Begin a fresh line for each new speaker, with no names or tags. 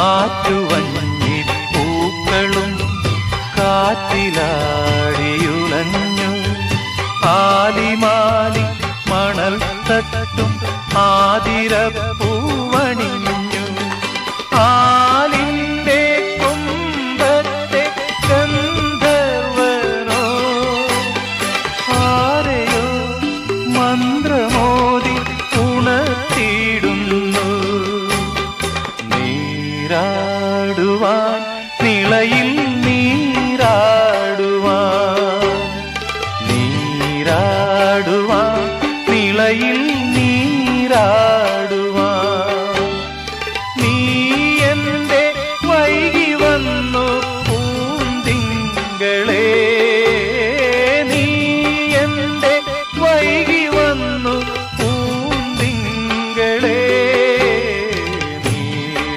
ആറ്റുവഞ്ഞി പൂക്കളും കാറ്റിലാടിയുലഞ്ഞു ആലിമാലി മണൽ തട്ടും ആതിരപ്പൂവണിഞ്ഞു. ആലിന്റെ കൊമ്പത്തെ ഗന്ധർവനോ ആരെയോ മന്ത്രമോതി நீராடுவான் நிலையில் நீராடுவான். நீராடுவான் நிலையில் நீராடுவான். நீ എന്റെ വൈകി വന്നു